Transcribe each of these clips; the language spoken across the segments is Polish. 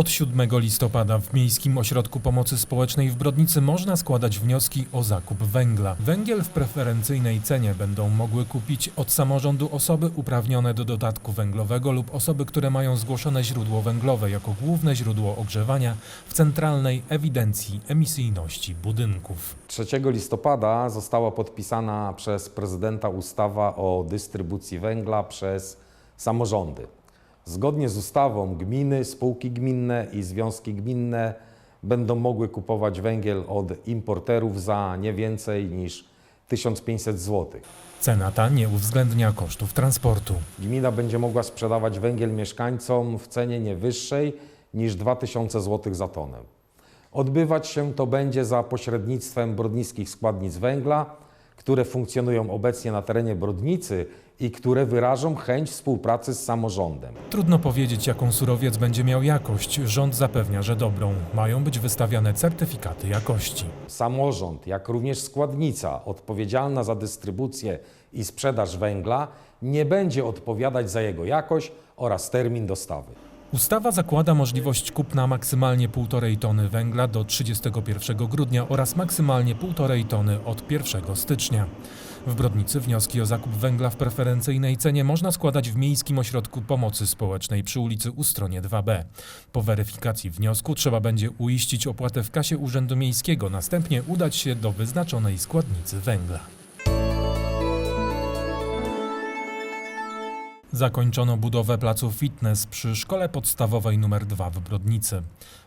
Od 7 listopada w Miejskim Ośrodku Pomocy Społecznej w Brodnicy można składać wnioski o zakup węgla. Węgiel w preferencyjnej cenie będą mogły kupić od samorządu osoby uprawnione do dodatku węglowego lub osoby, które mają zgłoszone źródło węglowe jako główne źródło ogrzewania w Centralnej Ewidencji Emisyjności Budynków. 3 listopada została podpisana przez prezydenta ustawa o dystrybucji węgla przez samorządy. Zgodnie z ustawą gminy, spółki gminne i związki gminne będą mogły kupować węgiel od importerów za nie więcej niż 1500 zł. Cena ta nie uwzględnia kosztów transportu. Gmina będzie mogła sprzedawać węgiel mieszkańcom w cenie nie wyższej niż 2000 zł za tonę. Odbywać się to będzie za pośrednictwem brodnickich składnic węgla, które funkcjonują obecnie na terenie Brodnicy i które wyrażą chęć współpracy z samorządem. Trudno powiedzieć, jaką surowiec będzie miał jakość. Rząd zapewnia, że dobrą. Mają być wystawiane certyfikaty jakości. Samorząd, jak również składnica odpowiedzialna za dystrybucję i sprzedaż węgla nie będzie odpowiadać za jego jakość oraz termin dostawy. Ustawa zakłada możliwość kupna maksymalnie 1,5 tony węgla do 31 grudnia oraz maksymalnie 1,5 tony od 1 stycznia. W Brodnicy wnioski o zakup węgla w preferencyjnej cenie można składać w Miejskim Ośrodku Pomocy Społecznej przy ulicy Ustronie 2B. Po weryfikacji wniosku trzeba będzie uiścić opłatę w kasie Urzędu Miejskiego, następnie udać się do wyznaczonej składnicy węgla. Zakończono budowę placu fitness przy szkole podstawowej nr 2 w Brodnicy.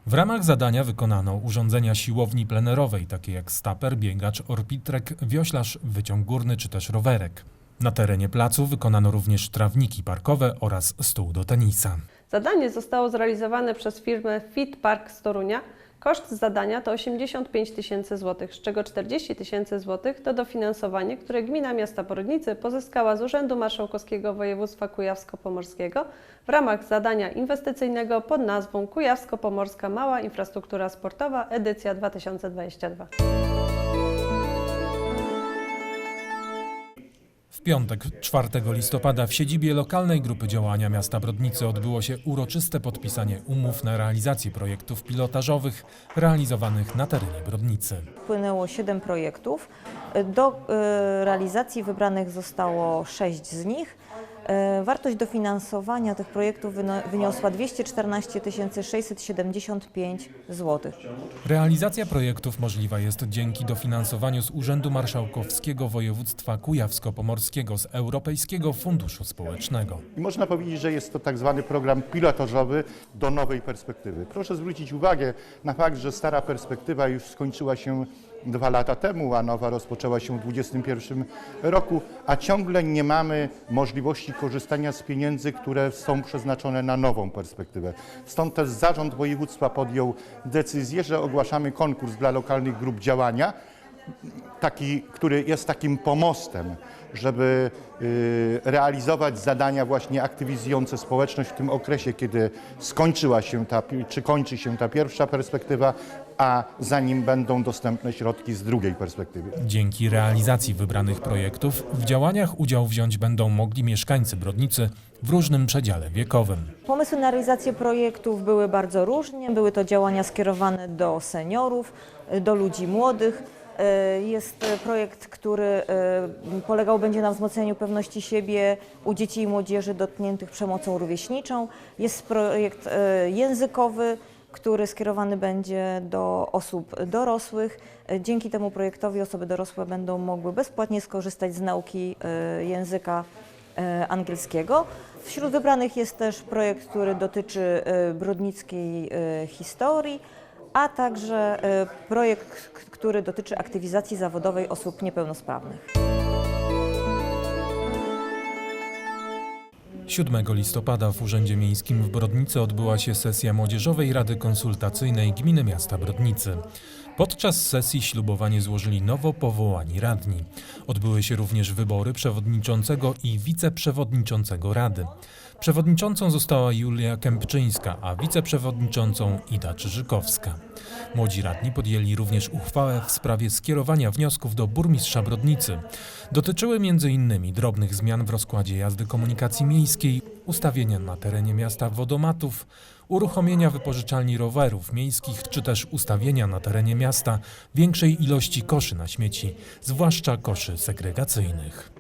W ramach zadania wykonano urządzenia siłowni plenerowej, takie jak staper, biegacz, orbitrek, wioślarz, wyciąg górny czy też rowerek. Na terenie placu wykonano również trawniki parkowe oraz stół do tenisa. Zadanie zostało zrealizowane przez firmę Fit Park z Torunia. Koszt zadania to 85 tysięcy złotych, z czego 40 tysięcy złotych to dofinansowanie, które Gmina Miasta Brodnicy pozyskała z Urzędu Marszałkowskiego Województwa Kujawsko-Pomorskiego w ramach zadania inwestycyjnego pod nazwą Kujawsko-Pomorska Mała Infrastruktura Sportowa edycja 2022. piątek, 4 listopada, w siedzibie lokalnej grupy działania miasta Brodnicy odbyło się uroczyste podpisanie umów na realizację projektów pilotażowych realizowanych na terenie Brodnicy. Wpłynęło 7 projektów. Do e, realizacji wybranych zostało 6 z nich. E, Wartość dofinansowania tych projektów wyniosła 214 675 zł. Realizacja projektów możliwa jest dzięki dofinansowaniu z Urzędu Marszałkowskiego Województwa Kujawsko-Pomorskiego z Europejskiego Funduszu Społecznego. I można powiedzieć, że jest to tak zwany program pilotażowy do nowej perspektywy. Proszę zwrócić uwagę na fakt, że stara perspektywa już skończyła się dwa lata temu, a nowa rozpoczęła się w 2021 roku, a ciągle nie mamy możliwości korzystania z pieniędzy, które są przeznaczone na nową perspektywę. Stąd też Zarząd Województwa podjął decyzję, że ogłaszamy konkurs dla lokalnych grup działania, taki, który jest takim pomostem, żeby y, realizować zadania właśnie aktywizujące społeczność w tym okresie, kiedy skończyła się ta, czy kończy się ta pierwsza perspektywa, a zanim będą dostępne środki z drugiej perspektywy. Dzięki realizacji wybranych projektów w działaniach udział wziąć będą mogli mieszkańcy Brodnicy w różnym przedziale wiekowym. Pomysły na realizację projektów były bardzo różnie. Były to działania skierowane do seniorów, do ludzi młodych. E, Jest e, projekt, który e, polegał będzie na wzmocnieniu pewności siebie u dzieci i młodzieży dotkniętych przemocą rówieśniczą. Jest projekt językowy, który skierowany będzie do osób dorosłych. Dzięki temu projektowi osoby dorosłe będą mogły bezpłatnie skorzystać z nauki języka angielskiego. Wśród wybranych jest też projekt, który dotyczy brodnickiej historii, a także e, projekt, który dotyczy aktywizacji zawodowej osób niepełnosprawnych. 7 listopada w Urzędzie Miejskim w Brodnicy odbyła się sesja Młodzieżowej Rady Konsultacyjnej Gminy Miasta Brodnicy. Podczas sesji ślubowanie złożyli nowo powołani radni. Odbyły się również wybory przewodniczącego i wiceprzewodniczącego Rady. Przewodniczącą została Julia Kępczyńska, a wiceprzewodniczącą Ida Czyżykowska. Młodzi radni podjęli również uchwałę w sprawie skierowania wniosków do burmistrza Brodnicy. Dotyczyły m.in. drobnych zmian w rozkładzie jazdy komunikacji miejskiej, ustawienia na terenie miasta wodomatów, uruchomienia wypożyczalni rowerów miejskich czy też ustawienia na terenie miasta większej ilości koszy na śmieci, zwłaszcza koszy segregacyjnych.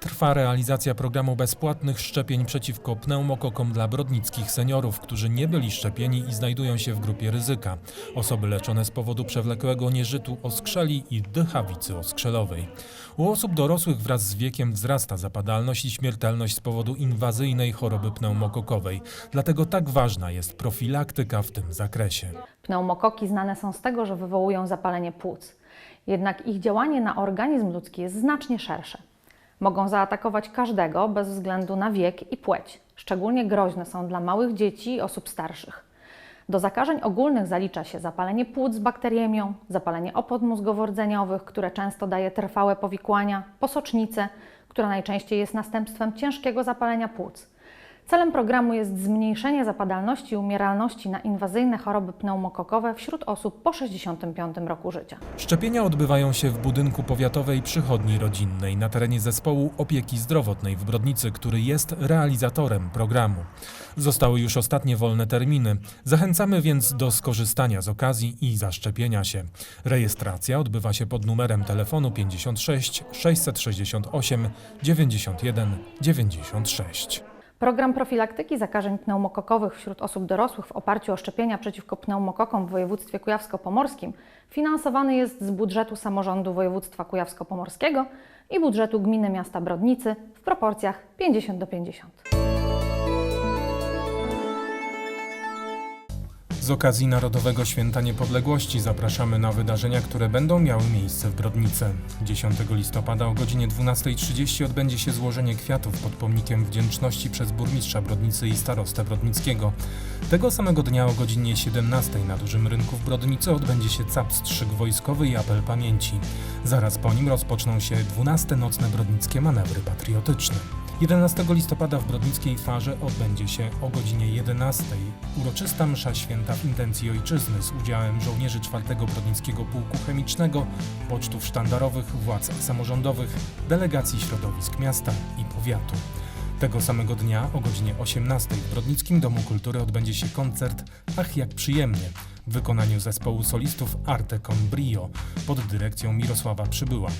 Trwa realizacja programu bezpłatnych szczepień przeciwko pneumokokom dla brodnickich seniorów, którzy nie byli szczepieni i znajdują się w grupie ryzyka. Osoby leczone z powodu przewlekłego nieżytu oskrzeli i dychawicy oskrzelowej. U osób dorosłych wraz z wiekiem wzrasta zapadalność i śmiertelność z powodu inwazyjnej choroby pneumokokowej. Dlatego tak ważna jest profilaktyka w tym zakresie. Pneumokoki znane są z tego, że wywołują zapalenie płuc. Jednak ich działanie na organizm ludzki jest znacznie szersze. Mogą zaatakować każdego bez względu na wiek i płeć. Szczególnie groźne są dla małych dzieci i osób starszych. Do zakażeń ogólnych zalicza się zapalenie płuc z bakteriemią, zapalenie opon mózgowo-rdzeniowych, które często daje trwałe powikłania, posocznicę, która najczęściej jest następstwem ciężkiego zapalenia płuc. Celem programu jest zmniejszenie zapadalności i umieralności na inwazyjne choroby pneumokokowe wśród osób po 65 roku życia. Szczepienia odbywają się w budynku powiatowej przychodni rodzinnej na terenie zespołu opieki zdrowotnej w Brodnicy, który jest realizatorem programu. Zostały już ostatnie wolne terminy. Zachęcamy więc do skorzystania z okazji i zaszczepienia się. Rejestracja odbywa się pod numerem telefonu 56 668 91 96. Program profilaktyki zakażeń pneumokokowych wśród osób dorosłych w oparciu o szczepienia przeciwko pneumokokom w województwie kujawsko-pomorskim finansowany jest z budżetu samorządu województwa kujawsko-pomorskiego i budżetu gminy miasta Brodnicy w proporcjach 50 do 50. Z okazji Narodowego Święta Niepodległości zapraszamy na wydarzenia, które będą miały miejsce w Brodnicy. 10 listopada o godzinie 12.30 odbędzie się złożenie kwiatów pod pomnikiem wdzięczności przez burmistrza Brodnicy i starostę brodnickiego. Tego samego dnia o godzinie 17 na Dużym Rynku w Brodnicy odbędzie się capstrzyk wojskowy i apel pamięci. Zaraz po nim rozpoczną się 12 nocne brodnickie manewry patriotyczne. 11 listopada w Brodnickiej Farze odbędzie się o godzinie 11 uroczysta msza święta w intencji ojczyzny z udziałem żołnierzy 4 Brodnickiego Pułku Chemicznego, pocztów sztandarowych, władz samorządowych, delegacji środowisk miasta i powiatu. Tego samego dnia o godzinie 18 w Brodnickim Domu Kultury odbędzie się koncert Ach jak przyjemnie w wykonaniu zespołu solistów Arte Con Brio pod dyrekcją Mirosława Przybyła.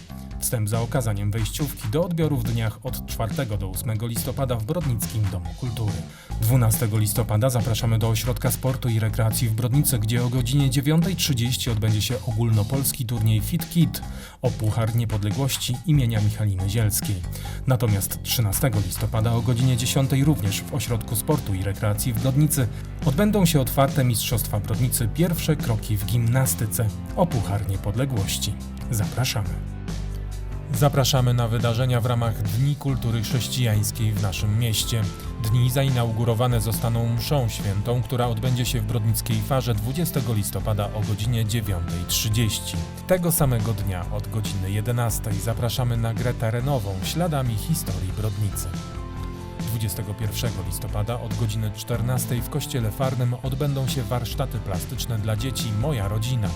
Wstęp za okazaniem wejściówki do odbioru w dniach od 4 do 8 listopada w Brodnickim Domu Kultury. 12 listopada zapraszamy do Ośrodka Sportu i Rekreacji w Brodnicy, gdzie o godzinie 9.30 odbędzie się ogólnopolski turniej Fit Kit o Puchar Niepodległości imienia Michaliny Zielskiej. Natomiast 13 listopada o godzinie 10 również w Ośrodku Sportu i Rekreacji w Brodnicy odbędą się otwarte Mistrzostwa Brodnicy pierwsze kroki w gimnastyce o Puchar Niepodległości. Zapraszamy. Zapraszamy na wydarzenia w ramach Dni Kultury Chrześcijańskiej w naszym mieście. Dni zainaugurowane zostaną mszą świętą, która odbędzie się w Brodnickiej Farze 20 listopada o godzinie 9.30. Tego samego dnia od godziny 11 zapraszamy na grę terenową śladami historii Brodnicy. 21 listopada od godziny 14 w Kościele Farnym odbędą się warsztaty plastyczne dla dzieci Moja Rodzina.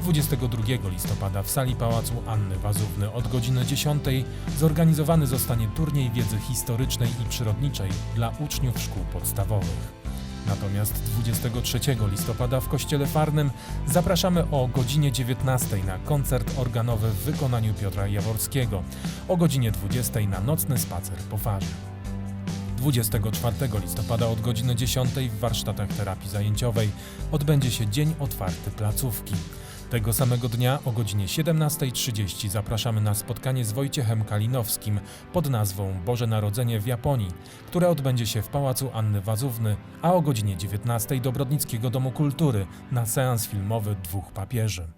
22 listopada w sali Pałacu Anny Wazówny od godziny 10 zorganizowany zostanie turniej wiedzy historycznej i przyrodniczej dla uczniów szkół podstawowych. Natomiast 23 listopada w Kościele Farnym zapraszamy o godzinie 19 na koncert organowy w wykonaniu Piotra Jaworskiego, o godzinie 20 na nocny spacer po farze. 24 listopada od godziny 10 w warsztatach terapii zajęciowej odbędzie się Dzień Otwarty Placówki. Tego samego dnia o godzinie 17.30 zapraszamy na spotkanie z Wojciechem Kalinowskim pod nazwą Boże Narodzenie w Japonii, które odbędzie się w Pałacu Anny Wazówny, a o godzinie 19 do Brodnickiego Domu Kultury na seans filmowy Dwóch Papieży.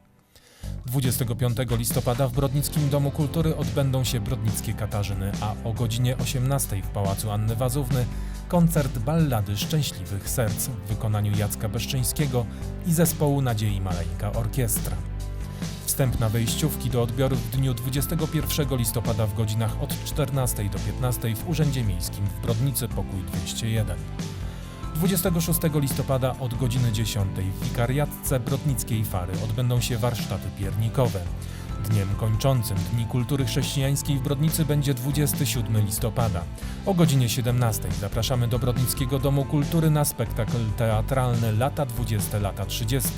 25 listopada w Brodnickim Domu Kultury odbędą się Brodnickie Katarzyny, a o godzinie 18 w Pałacu Anny Wazówny koncert Ballady Szczęśliwych Serc w wykonaniu Jacka Beszczyńskiego i zespołu Nadziei Maleńka Orkiestra. Wstęp na wejściówki do odbioru w dniu 21 listopada w godzinach od 14 do 15 w Urzędzie Miejskim w Brodnicy pokój 201. 26 listopada od godziny 10 w wikariatce Brodnickiej Fary odbędą się warsztaty piernikowe. Dniem kończącym Dni Kultury Chrześcijańskiej w Brodnicy będzie 27 listopada. O godzinie 17 zapraszamy do Brodnickiego Domu Kultury na spektakl teatralny Lata 20, lata 30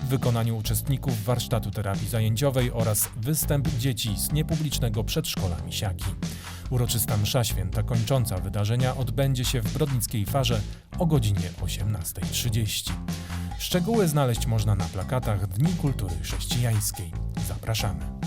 w wykonaniu uczestników warsztatu terapii zajęciowej oraz występ dzieci z niepublicznego przedszkola Misiaki. Uroczysta msza święta kończąca wydarzenia odbędzie się w Brodnickiej Farze o godzinie 18.30. Szczegóły znaleźć można na plakatach Dni Kultury Chrześcijańskiej. Zapraszamy.